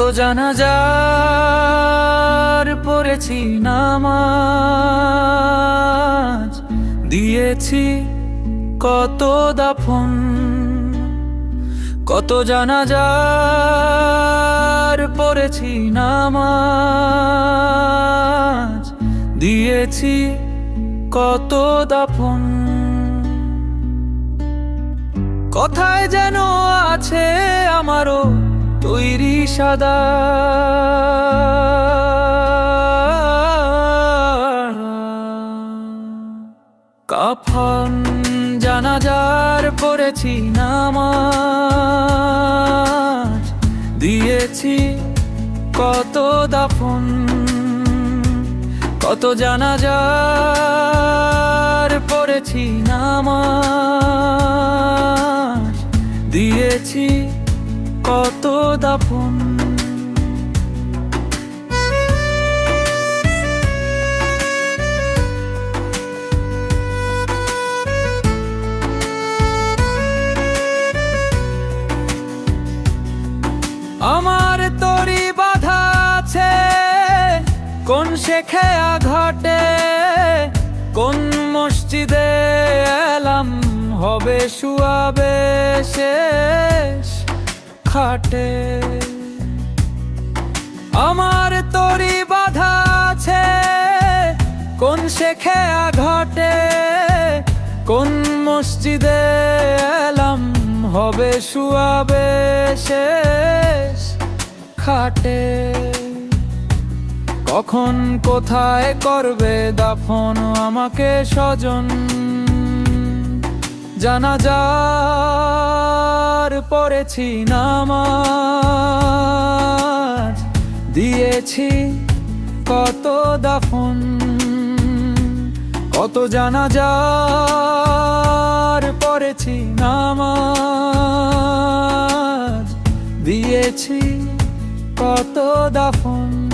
জানাজার পড়েছি নামাজ, দিয়েছি কত দাফন, কত জানা যার পড়েছি নামাজ, দিয়েছি কত দাফন। কথায় যেন আছে আমারও তৈরি সাদা। কাফন জানাজার পড়েছি নামাজ। দিয়েছি কত দাফন কত জানাজার পড়েছি নামাজ। দিয়েছি কত দাফন। আমার তরি বাধা আছে, কোন শেখে ঘটে কোন মসজিদে এলাম হবে শুয়াবে শেষ। খাটে আমার তরি বাধা আছে, কোন শেখে ঘটে, কোন মসজিদে এলাম হবে শুয়াবে শেষ খাটে কখন কোথায় করবে দাফন আমাকে স্বজন? জানাজার পড়েছি নামাজ। দিয়েছি কত দাফন কত জানা জানাজার পড়েছি নামাজ। দিয়েছি কত দাফন।